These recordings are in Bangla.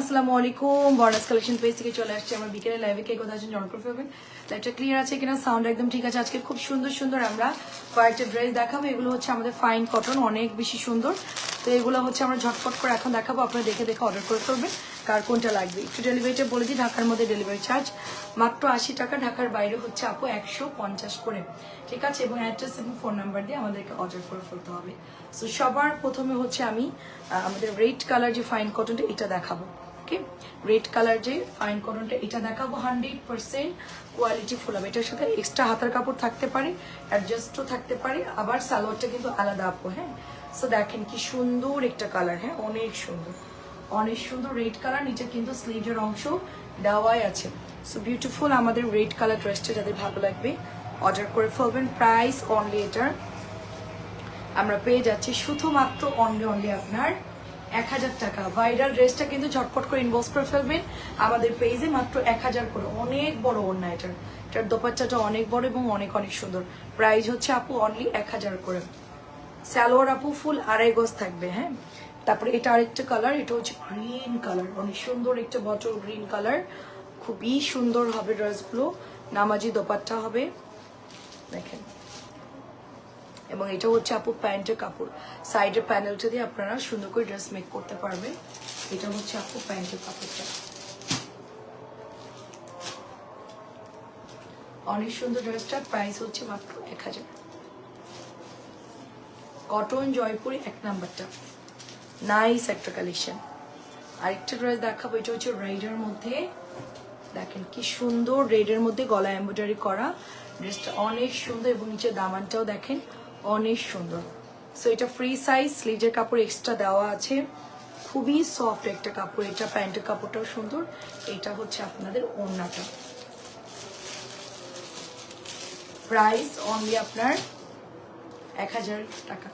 আসসালামু আলাইকুম। কালেকশন চলে আসছে আমার বিকেলে ক্লিয়ার আছে কিনা? সাউন্ড একদম ঠিক আছে। আজকে খুব সুন্দর সুন্দর আমরা কয়েকটা ড্রেস দেখাবো। এগুলো হচ্ছে আমাদের ফাইন কটন অনেক বেশি সুন্দর। তো এগুলো হচ্ছে আমরা ঝটপট করে এখন দেখাবো, আপনারা দেখে দেখে অর্ডার করে ফেলবেন, কার কোনটা লাগবে। একটু ডেলিভারিটা বলে দিই, ঢাকার মধ্যে ডেলিভারি চার্জ মাত্র আশি টাকা, ঢাকার বাইরে হচ্ছে আপু একশো পঞ্চাশ করে। ঠিক আছে? এবং অ্যাড্রেস এবং ফোন নাম্বার দিয়ে আমাদেরকে অর্ডার করে ফেলতে হবে। সো সবার প্রথমে হচ্ছে আমি আমাদের রেড কালার যে ফাইন কটনটা এটা দেখাবো ওকে রেড কালার যে ফাইন কটনটা এটা দেখাবো হান্ড্রেড পার্সেন্ট কোয়ালিটি ফুল হবে। এটার সাথে এক্সট্রা হাতার কাপড় থাকতে পারে অ্যাডজাস্টও থাকতে পারে, আবার সালোয়ারটা কিন্তু আলাদা আপু হ্যাঁ? সো দেখেন কি সুন্দর একটা কালার হ্যাঁ অনেক সুন্দর। অনেক সুন্দর রেড কালার নিচে কিন্তু স্লিভের অংশ দেওয়াই আছে। সো বিউটিফুল আমাদের রেড কালার ড্রেসটা যাদের ভালো লাগবে অর্ডার করে ফেলবেন। প্রাইস অনলি এটার আমরা পেয়ে যাচ্ছি শুধুমাত্র অনলি অনলি আপনার এক হাজার টাকা। ভাইরাল ড্রেসটা কিন্তু ঝটপট করে ইনবক্স করে ফেলবেন। আমাদের পেজে মাত্র এক হাজার করে। অনেক বড় ওড়না এটার এটার দোপাচ্চাটা অনেক বড় এবং অনেক অনেক সুন্দর। প্রাইস হচ্ছে আপু অনলি এক হাজার করে। সালোয়ার আপু ফুল আড়াই গজ থাকবে হ্যাঁ? তারপরে এটা আরেকটা কালার এটা হচ্ছে গ্রিন কালার অনেক সুন্দর একটা বটল গ্রিন কালার খুবই সুন্দর হবে ড্রেসগুলো নামাজি দোপাট্টা হবে। দেখেন। এবং এটা হচ্ছে আপু প্যান্টের কাপড়। সাইডের প্যানেলটা দিয়ে আপনারা সুন্দর করে ড্রেস মেক করতে পারবেন। এটা হচ্ছে আপু প্যান্টের কাপড়টা। অনেক সুন্দর ড্রেসটার প্রাইস হচ্ছে মাত্র এক হাজার। কটন জয়পুরি, এক নাম্বারটা। নাইস একটা কালেকশন আরেকটা ড্রেস দেখাবো, এটা হচ্ছে রেডের মধ্যে। দেখেন কি সুন্দর রেডের মধ্যে গলা এমব্রয়ডারি করা। ড্রেসটা অনেক সুন্দর এবং নিচে দামানটাও দেখেন, অনেক সুন্দর। সো এটা ফ্রি সাইজ স্লিজের কাপড় এক্সট্রা দেওয়া আছে। খুবই সফট একটা কাপড়, এটা প্যান্টের কাপড়টাও সুন্দর। এটা হচ্ছে আপনাদের ওড়নাটা। প্রাইস অনলি আপনার এক হাজার টাকা।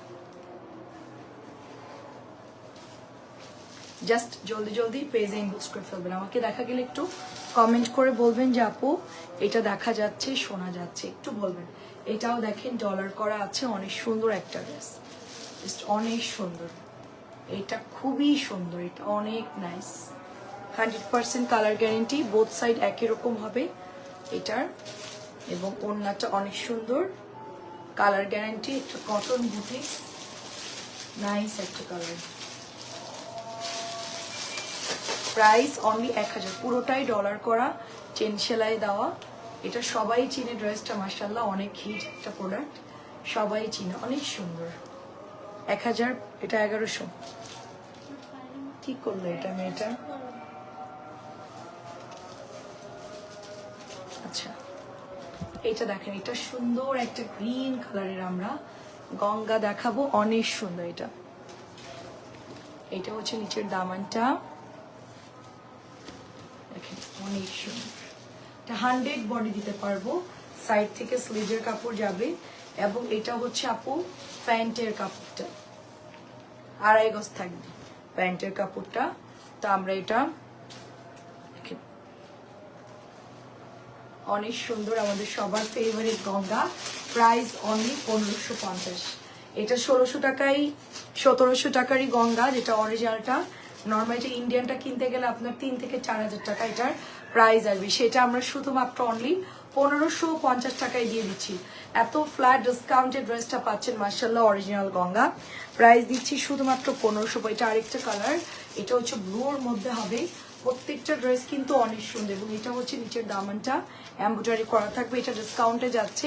জাস্ট জলদি জলদি পেজে ইনবক্স করে ফেলবেন। আমাকে দেখা গেলে একটু কমেন্ট করে বলবেন যে, আপু, এটা দেখা যাচ্ছে, শোনা যাচ্ছে। একটু বলবেন। এটাও দেখেন ডলার করা আছে, অনেক সুন্দর একটা ড্রেস জাস্ট অনেক সুন্দর। এটা খুবই সুন্দর, এটা অনেক nice hundred percent colour guarantee both side একই রকম হবে এটার। এবং ওড়নাটা অনেক সুন্দর। কালার গ্যারেন্টি একটা কটন বুটিক নাইস একটা কালার প্রাইস অনলি এক হাজার। পুরোটাই ডলার করা চেন সেলাই দেওয়া। এটা সবাই চিনে ড্রেসটা মার্শাল্লাহ অনেক হিট একটা প্রোডাক্ট সবাই চিনে, অনেক সুন্দর। এক হাজার, এটা এগারোশো। ঠিক করল এটা মেয়েটা? আচ্ছা এটা দেখেন, এটা সুন্দর একটা গ্রিন কালারের আমরা গঙ্গা দেখাবো, অনেক সুন্দর এটা। এটা হচ্ছে নিচের দামানটা। অনেক এটা হান্ড্রেড বডি দিতে পারব। সাইড থেকে স্লিজের কাপড় যাবে এবং এটা হচ্ছে আপু প্যান্টের কাপড়টা। আড়াই গজ থাকবে প্যান্টের কাপড়টা। তা আমরা এটা অনেক সুন্দর আমাদের সবার ফেভারিট গঙ্গা। প্রাইস অনলি পনেরোশো পঞ্চাশ। এটা ষোলোশো টাকাই সতেরোশো টাকারই গঙ্গা, যেটা অরিজিনালটা নর্মাল এটা ইন্ডিয়ানটা কিনতে গেলে আপনার তিন থেকে চার হাজার টাকা এটার প্রাইস আসবে। সেটা আমরা শুধুমাত্র অনলি পনেরোশো পঞ্চাশ টাকায় দিয়ে দিচ্ছি। এত ফ্ল্যাট ডিসকাউন্টেড ড্রেসটা পাচ্ছেন মার্শাল্লাহ অরিজিনাল গঙ্গা। প্রাইস দিচ্ছি শুধুমাত্র পনেরোশো। এটা আরেকটা কালার এটা হচ্ছে ব্লুর মধ্যে হবে। প্রত্যেকটা ড্রেস কিন্তু অনেক সুন্দর এবং এটা হচ্ছে নিচের দামানটা। এম্ব্রয়ডারি করা থাকবে, এটা ডিসকাউন্টে যাচ্ছে।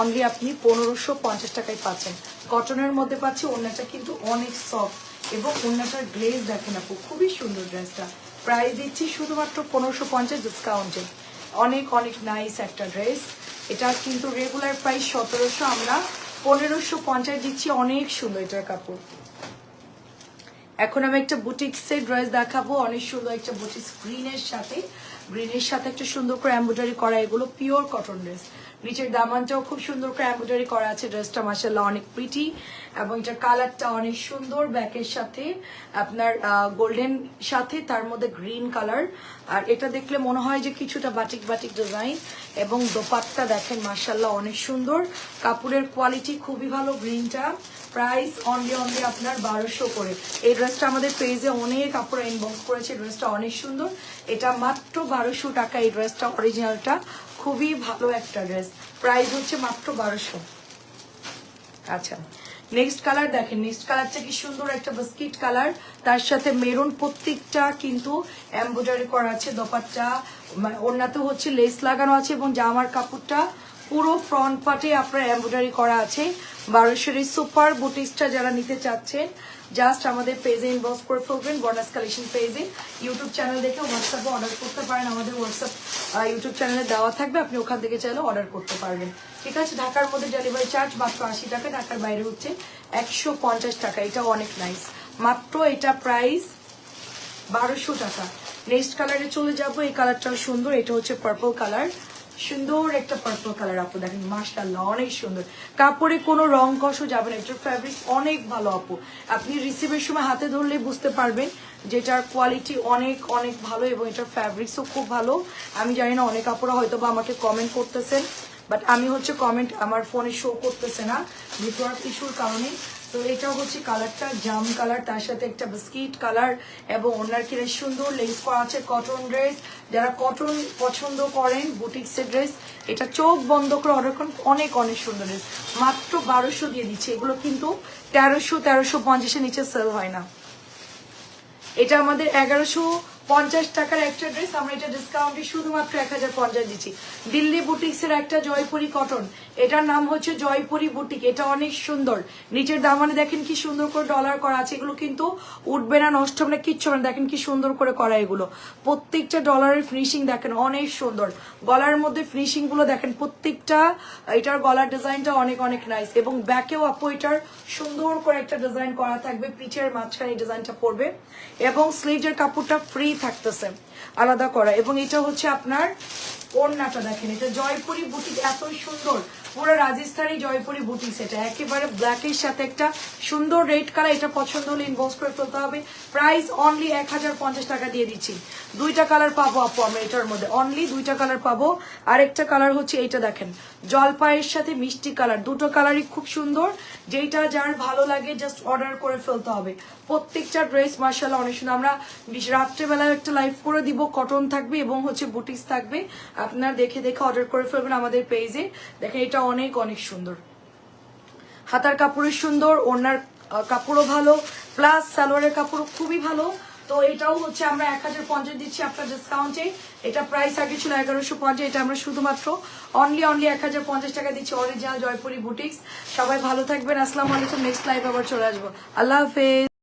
অনলি আপনি পনেরোশো পঞ্চাশ টাকায় পাচ্ছেন। কটনের মধ্যে পাচ্ছি, ওড়নাটা কিন্তু অনেক সফট এবং ওড়নাটার গ্লেজ দেখেন আপু, খুবই সুন্দর ড্রেসটা প্রাইস দিচ্ছি শুধুমাত্র পনেরোশো পঞ্চাশ ডিসকাউন্টে অনেক অনেক নাইস একটা ড্রেস এটা কিন্তু রেগুলার প্রাইস সতেরোশো, আমরা পনেরোশো পঞ্চাশ দিচ্ছি অনেক সুন্দর এটার কাপড়। এখন আমি একটা বুটিক্সের ড্রেস দেখাবো, অনেক সুন্দর একটা বুটিক্স গ্রিনের সাথে। গ্রিনের সাথে একটা সুন্দর করে এমব্রয়ডারি করা, এগুলো পিওর কটন ড্রেস নিচের দামানটাও খুব সুন্দর করে এমব্রয়ডারি করা আছে। ড্রেসটা মাসাল্লাহ অনেক প্রিটি এবং এটার কালারটা অনেক সুন্দর ব্যাকের সাথে। আপনার গোল্ডেন সাথে, তার মধ্যে গ্রিন কালার আর এটা দেখলে মনে হয় যে কিছুটা বাটিক বাটিক ডিজাইন এবং দোপাট্টা দেখেন মাসাল্লাহ অনেক সুন্দর। কাপড়ের কোয়ালিটি খুবই ভালো গ্রিনটা প্রাইস অনলি অনলি আপনার বারোশো করে। এই ড্রেসটা আমাদের পেজে অনেক কাপড় ইনবক্স করেছে। ড্রেসটা অনেক সুন্দর। এটা মাত্র বারোশো টাকা এই ড্রেসটা অরিজিনালটা খুবই ভালো একটা ড্রেস প্রাইস হচ্ছে মাত্র বারোশো। আচ্ছা নেক্সট কালার দেখেন। নেক্সট কালারটা কি সুন্দর একটা বিস্কিট কালার তার সাথে মেরুন প্রত্যেকটা কিন্তু এমব্রয়ডারি করা আছে, দোপাট্টা। মানে ওড়নাতে হচ্ছে লেস লাগানো আছে এবং জামার কাপড়টা পুরো ফ্রন্ট পার্টে আপনার এমব্রয়ডারি করা আছে। বারোশোর সুপার বুটিক্সটা যারা নিতে চাচ্ছেন জাস্ট আমাদের পেজে ইনবক্স করে ফেলবেন বর্ডার্স কালেকশন পেজে ইউটিউব চ্যানেল দেখে হোয়াটসঅ্যাপে অর্ডার করতে পারেন। আমাদের হোয়াটসঅ্যাপ ইউটিউব চ্যানেলে দেওয়া থাকবে। আপনি ওখান থেকে চাইলে অর্ডার করতে পারবেন। ঠিক আছে? ঢাকার মধ্যে ডেলিভারি চার্জ মাত্র আশি টাকা, ঢাকার বাইরে হচ্ছে একশো পঞ্চাশ টাকা। এটা অনেক নাইস মাত্র এটা প্রাইস বারোশো টাকা। নেক্সট কালারে চলে যাব। এই কালারটাও সুন্দর। এটা হচ্ছে পার্পল কালার সুন্দর একটা পার্পল কালার আপু, দেখেন, মাশাআল্লাহ, অনেক সুন্দর। কাপড়ে কোনো রং কষও যাবে না, এটার ফ্যাব্রিক অনেক ভালো আপু। আপনি রিসিভের সময় হাতে ধরলে বুঝতে পারবেন যেটার কোয়ালিটি অনেক অনেক ভালো এবং এটার ফ্যাব্রিক্সও খুব ভালো। আমি জানি না, অনেক আপুরা হয়তো বা আমাকে কমেন্ট করতেছেন বাট আমি হচ্ছে কমেন্ট আমার ফোনে শো করতেছে না নেটওয়ার্ক ইস্যুর কারণে। তো এটা হচ্ছে কালারটা, জাম কালার, তার সাথে একটা বিস্কিট কালার এবং ওনার কিনে সুন্দর লেস করা আছে কটন ড্রেস যারা কটন পছন্দ করেন বুটিক্সের ড্রেস এটা চোখ বন্ধ করে অর্ডার অনেক অনেক সুন্দর ড্রেস মাত্র বারোশো দিয়ে দিচ্ছে। এগুলো কিন্তু তেরোশো তেরোশো পঞ্চাশের নিচে সেল হয় না। এটা আমাদের এগারোশো পঞ্চাশ টাকার একটা ড্রেস আমরা এটা ডিসকাউন্টে শুধুমাত্র এক হাজার পঞ্চাশ দিচ্ছি। দিল্লি বুটিক্সের একটা জয়পুরি কটন এটার নাম হচ্ছে জয়পুরি বুটিক। এটা অনেক সুন্দর। নিচের দামানে দেখেন কি সুন্দর করে ডলার করা আছে। এগুলো কিন্তু উঠবে না, নষ্ট হবে না, কিচ্ছু না। দেখেন কি সুন্দর করে করা এগুলো। প্রত্যেকটা ডলারের ফিনিশিং দেখেন, অনেক সুন্দর। গলার মধ্যে ফিনিশিংগুলো দেখেন, প্রত্যেকটা, এটার গলার ডিজাইনটা অনেক অনেক নাইস এবং ব্যাকেও আপু এটার সুন্দর করে একটা ডিজাইন করা থাকবে। পিঠের মাঝখানে এই ডিজাইনটা পড়বে এবং স্লিভের কাপড়টা ফ্রি থাকতেছে। আলাদা করা। এবং এটা হচ্ছে আপনার ওড়নাটা দেখেন। এটা জয়পুরি বুটিক এত সুন্দর। পুরো রাজস্থানী জয়পুরি বুটিক এটা একেবারে ব্ল্যাকের সাথে একটা সুন্দর রেড কালার এটা পছন্দ হলে ইনবক্স করে ফেলতে হবে। প্রাইস অনলি এক হাজার পঞ্চাশ টাকা দিয়ে দিচ্ছি। দুইটা কালার পাবো আপু আমরা এটার মধ্যে। অনলি দুইটা কালার পাবো। আরেকটা কালার হচ্ছে এইটা দেখেন। জলপাইয়ের সাথে মিষ্টি কালার দুটো কালারই খুব সুন্দর। যেইটা যার ভালো লাগে জাস্ট অর্ডার করে ফেলতে হবে। প্রত্যেকটা ড্রেস মার্শাল্লাহ অনেক সুন্দর। আমরা রাত্রেবেলায় একটা লাইভ করে দিব। কটন থাকবে এবং হচ্ছে বুটিক্স থাকবে। আপনার দেখে দেখে অর্ডার করে ফেলবেন আমাদের পেজে দেখেন, এটা অনেক অনেক সুন্দর। হাতার কাপড়ের সুন্দর ওনার কাপড়ও ভালো প্লাস সালোয়ারের কাপড় খুবই ভালো। তো এটাও হচ্ছে আমরা এক হাজার পঞ্চাশ দিচ্ছি আপনার ডিসকাউন্টে এটা প্রাইস আগে ছিল এগারোশো পঞ্চাশ, এটা আমরা শুধুমাত্র অনলি অনলি এক হাজার পঞ্চাশ টাকা দিচ্ছি অরিজিনাল জয়পুরি বুটিক্স সবাই ভালো থাকবেন। আসসালামু আলাইকুম। নেক্সট লাইভ আবার চলে আসব। আল্লাহ হাফেজ।